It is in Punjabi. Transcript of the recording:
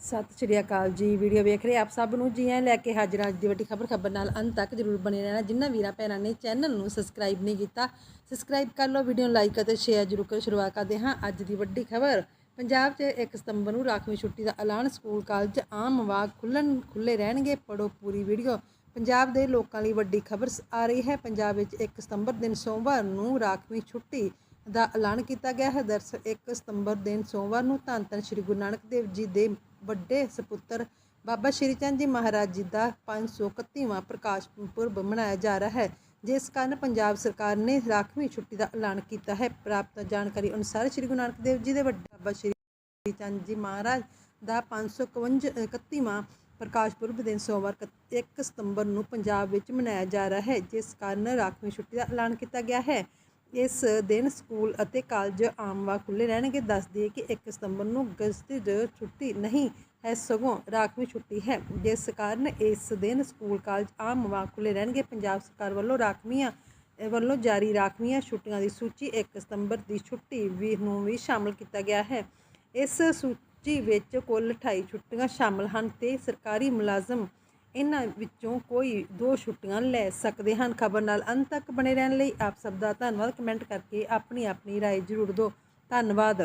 ਸਤਿ ਸ਼੍ਰੀ ਅਕਾਲ ਜੀ, ਵੀਡੀਓ ਵੇਖ ਰਹੇ ਆਪ ਸਭ ਨੂੰ। ਜੀ ਐ ਲੈ ਕੇ ਹਾਜ਼ਰ ਅੱਜ ਦੀ ਵੱਡੀ ਖਬਰ। ਖਬਰ ਨਾਲ ਅੰਤ ਤੱਕ ਜਰੂਰ ਬਣੇ ਰਹਿਣਾ। ਜਿਨ੍ਹਾਂ ਵੀਰਾਂ ਭੈਣਾਂ ਨੇ ਚੈਨਲ ਨੂੰ ਸਬਸਕ੍ਰਾਈਬ ਨਹੀਂ ਕੀਤਾ, ਸਬਸਕ੍ਰਾਈਬ ਕਰ ਲਓ, ਵੀਡੀਓ ਨੂੰ ਲਾਈਕ ਅਤੇ ਸ਼ੇਅਰ ਜਰੂਰ ਕਰ। ਸ਼ੁਰੂਆਤ ਕਰਦੇ ਹਾਂ ਅੱਜ ਦੀ ਵੱਡੀ ਖਬਰ। ਪੰਜਾਬ 'ਚ 1 ਸਤੰਬਰ ਨੂੰ ਰਾਖਵੀਂ ਛੁੱਟੀ ਦਾ ਐਲਾਨ। ਸਕੂਲ ਕਾਲਜ ਆਮ ਵਾਕ ਖੁੱਲਣ ਖੁੱਲੇ ਰਹਿਣਗੇ। ਪੜੋ ਪੂਰੀ ਵੀਡੀਓ। ਪੰਜਾਬ ਦੇ ਲੋਕਾਂ ਲਈ ਵੱਡੀ ਖਬਰ ਆ ਰਹੀ ਹੈ। ਪੰਜਾਬ ਵਿੱਚ 1 ਸਤੰਬਰ ਦਿਨ ਸੋਮਵਾਰ ਨੂੰ ਰਾਖਵੀਂ ਛੁੱਟੀ ਦਾ ਐਲਾਨ ਕੀਤਾ ਗਿਆ ਹੈ। ਦਰਅਸਲ 1 ਸਤੰਬਰ ਦਿਨ ਸੋਮਵਾਰ ਨੂੰ ਧੰਨ ਧੰਨ ਸ੍ਰੀ ਗੁਰੂ ਨਾਨਕ ਦੇਵ ਜੀ ਦੇ ਵੱਡੇ ਸਪੁੱਤਰ ਬਾਬਾ ਸ਼੍ਰੀ ਚੰਦ ਜੀ ਮਹਾਰਾਜ ਜੀ ਦਾ 531ਵਾਂ ਪ੍ਰਕਾਸ਼ ਪੁਰਬ ਮਨਾਇਆ ਜਾ ਰਿਹਾ ਹੈ, ਜਿਸ ਕਾਰਨ ਪੰਜਾਬ ਸਰਕਾਰ ਨੇ ਰਾਖਵੀਂ ਛੁੱਟੀ ਦਾ ਐਲਾਨ ਕੀਤਾ ਹੈ। ਪ੍ਰਾਪਤ ਜਾਣਕਾਰੀ ਅਨੁਸਾਰ ਸ੍ਰੀ ਗੁਰੂ ਨਾਨਕ ਦੇਵ ਜੀ ਦੇ ਵੱਡੇ ਬਾਬਾ ਸ਼੍ਰੀ ਚੰਦ ਜੀ ਮਹਾਰਾਜ ਦਾ 531ਵਾਂ ਪ੍ਰਕਾਸ਼ ਪੁਰਬ ਦਿਨ ਸੋਮਵਾਰ 1 ਸਤੰਬਰ ਨੂੰ ਪੰਜਾਬ ਵਿੱਚ ਮਨਾਇਆ ਜਾ ਰਿਹਾ ਹੈ, ਜਿਸ ਕਾਰਨ ਰਾਖਵੀਂ ਛੁੱਟੀ ਦਾ ਐਲਾਨ ਕੀਤਾ ਗਿਆ ਹੈ। ਇਸ ਦਿਨ ਸਕੂਲ ਅਤੇ ਕਾਲਜ ਆਮ ਵਾਰ ਖੁੱਲੇ ਰਹਿਣਗੇ। ਦੱਸ ਦਈਏ ਕਿ 1 ਸਤੰਬਰ ਨੂੰ ਗਜ਼ਤੀ ਛੁੱਟੀ ਨਹੀਂ ਹੈ, ਸਗੋਂ ਰਾਖਵੀਂ ਛੁੱਟੀ ਹੈ। ਜਿਸ ਕਾਰਨ ਇਸ ਦਿਨ ਸਕੂਲ, ਕਾਲਜ ਆਮ ਵਾਰ ਖੁੱਲੇ ਰਹਿਣਗੇ। ਪੰਜਾਬ ਸਰਕਾਰ ਵੱਲੋਂ ਰਾਖਵੀਆਂ ਵੱਲੋਂ ਜਾਰੀ ਰਾਖਵੀਆਂ ਛੁੱਟੀਆਂ ਦੀ ਸੂਚੀ 1 ਸਤੰਬਰ ਦੀ ਛੁੱਟੀ ਵੀ ਨੂੰ ਵੀ ਸ਼ਾਮਲ ਕੀਤਾ ਗਿਆ ਹੈ। ਇਸ ਸੂਚੀ ਵਿੱਚ ਕੁੱਲ 28 ਛੁੱਟੀਆਂ ਸ਼ਾਮਲ ਹਨ ਤੇ ਸਰਕਾਰੀ ਮੁਲਾਜ਼ਮ ਇਹਨਾਂ ਵਿੱਚੋਂ ਕੋਈ ਦੋ ਛੁੱਟੀਆਂ ਲੈ ਸਕਦੇ ਹਨ ਖਬਰ ਨਾਲ ਅੰਤ ਤੱਕ ਬਣੇ ਰਹਿਣ ਲਈ ਆਪ ਸਭ ਦਾ ਧੰਨਵਾਦ ਕਮੈਂਟ ਕਰਕੇ ਆਪਣੀ ਆਪਣੀ رائے ਜ਼ਰੂਰ ਦਿਓ ਧੰਨਵਾਦ